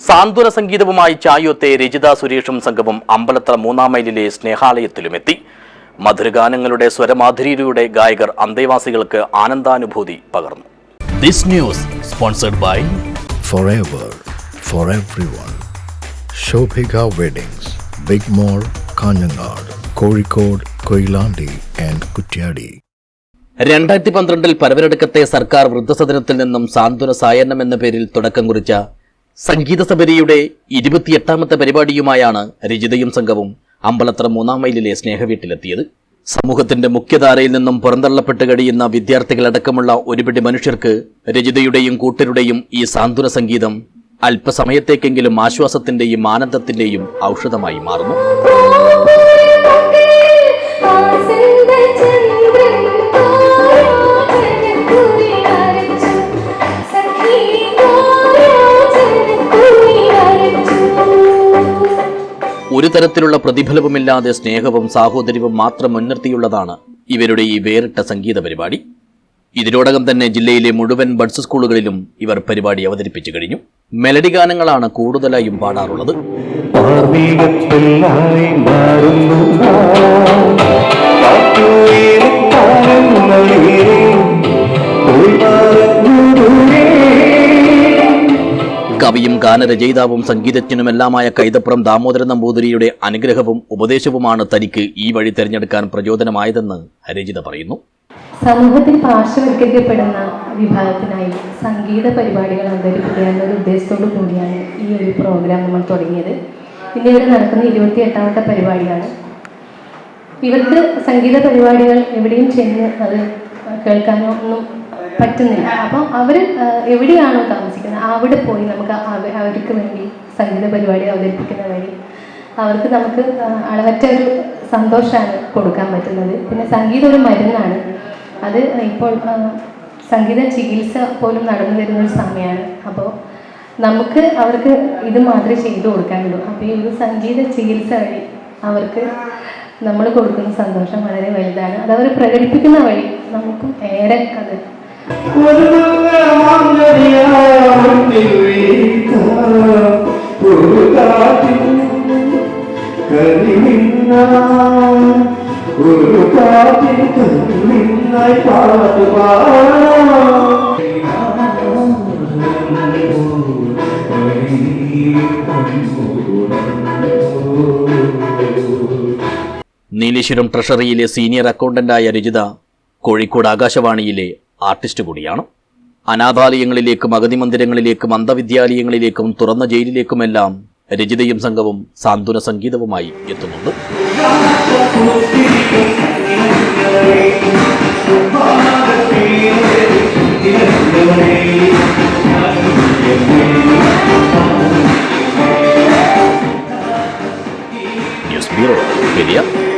സാന്ത്വന സംഗീതവുമായി ചായോത്തെ രജിത സുരേഷും സംഘവും അമ്പലത്ര മൂന്നാം മൈലിലെ സ്നേഹാലയത്തിലുമെത്തി. മധുരഗാനങ്ങളുടെ സ്വരമാധുരിയിലൂടെ ഗായകർ അന്തേവാസികൾക്ക് ആനന്ദാനുഭൂതി പകർന്നു. This news sponsored by four four everyone Shobhika weddings big mall Kanhangad Kozhikode Koyilandy and Kuttiady രണ്ടായിരത്തി പന്ത്രണ്ടിൽ പരവരടുക്കത്തെ സർക്കാർ വൃദ്ധസദനത്തിൽ നിന്നും സാന്ത്വന സായന്നം എന്ന പേരിൽ തുടക്കം കുറിച്ച സംഗീത സബരിയുടെ ഇരുപത്തിയെട്ടാമത്തെ പരിപാടിയുമായാണ് രചിതയും സംഘവും അമ്പലത്ര മൂന്നാം മൈലിലെ സ്നേഹവീട്ടിലെത്തിയത്. സമൂഹത്തിന്റെ മുഖ്യധാരയിൽ നിന്നും പുറന്തള്ളപ്പെട്ട് കഴിയുന്ന വിദ്യാർത്ഥികളടക്കമുള്ള ഒരുപിടി മനുഷ്യർക്ക് രചിതയുടെയും കൂട്ടരുടെയും ഈ സാന്ത്വന സംഗീതം അല്പസമയത്തേക്കെങ്കിലും ആശ്വാസത്തിന്റെയും ആനന്ദത്തിന്റെയും ഔഷധമായി മാറുന്നു. ഒരു തരത്തിലുള്ള പ്രതിഫലവുമില്ലാതെ സ്നേഹവും സാഹോദര്യവും മാത്രം മുൻനിർത്തിയുള്ളതാണ് ഇവരുടെ ഈ വേറിട്ട സംഗീത പരിപാടി. ഇതിനോടകം തന്നെ ജില്ലയിലെ മുഴുവൻ ബഡ്സ് സ്കൂളുകളിലും ഇവർ പരിപാടി അവതരിപ്പിച്ചു കഴിഞ്ഞു. മെലഡി ഗാനങ്ങളാണ് കൂടുതലായും പാടാറുള്ളത്. കവിയും ഗാനരചയിതാവും സംഗീതജ്ഞനുമെല്ലാമായ കൈതപ്പുറം ദാമോദരൻ നമ്പൂതിരിയുടെ അനുഗ്രഹവും ഉപദേശവുമാണ് തനിക്ക് ഈ വഴി തിരഞ്ഞെടുക്കാൻ പ്രചോദനമായതെന്ന് രചിത പറയുന്നു. സമൂഹത്തിൽ പാർശ്വവൽക്കരിക്കപ്പെടുന്ന വിഭാഗത്തിനായി സംഗീത പരിപാടികൾ അവതരിപ്പിക്കുക എന്നൊരു ഉദ്ദേശത്തോടു കൂടിയാണ് ഈ ഒരു പ്രോഗ്രാം നമ്മൾ തുടങ്ങിയത്. ഇന്ന് ഇവിടെ നടക്കുന്ന ഇരുപത്തി എട്ടാമത്തെ പരിപാടിയാണ്. ഇവർക്ക് സംഗീത പരിപാടികൾ എവിടെയും ചെന്ന് അത് കേൾക്കാനോ ഒന്നും പറ്റുന്നില്ല. അപ്പം അവർ എവിടെയാണോ താമസിക്കുന്നത് അവിടെ പോയി നമുക്ക് അവ- അവർക്ക് വേണ്ടി സംഗീത പരിപാടി അവതരിപ്പിക്കുന്ന വഴി അവർക്ക് നമുക്ക് അളവറ്റ ഒരു സന്തോഷമാണ് കൊടുക്കാൻ പറ്റുന്നത്. പിന്നെ സംഗീതം ഒരു മരുന്നാണ്. അത് ഇപ്പോൾ സംഗീത ചികിത്സ പോലും നടന്നു വരുന്ന ഒരു സമയമാണ്. അപ്പോൾ നമുക്ക് അവർക്ക് ഇത് മാത്രമേ ചെയ്തു കൊടുക്കാനുള്ളൂ. അപ്പോൾ ഈ ഒരു സംഗീത ചികിത്സ വഴി അവർക്ക് നമ്മൾ കൊടുക്കുന്ന സന്തോഷം വളരെ വലുതാണ്. അത് അവർ പ്രകടിപ്പിക്കുന്ന വഴി നമുക്കും ഏറെ അത് ഒരു നീലേശ്വരം ട്രഷറിയിലെ സീനിയർ അക്കൗണ്ടന്റായ രജിത കോഴിക്കോട് ആകാശവാണിയിലെ ആർട്ടിസ്റ്റ് കൂടിയാണ്. അനാഥാലയങ്ങളിലേക്കും അഗതി മന്ദിരങ്ങളിലേക്കും അന്ധവിദ്യാലയങ്ങളിലേക്കും തുറന്ന ജയിലിലേക്കുമെല്ലാം രചിതയും സംഘവും സാന്ത്വന സംഗീതവുമായി എത്തുന്നുണ്ട്. News bureau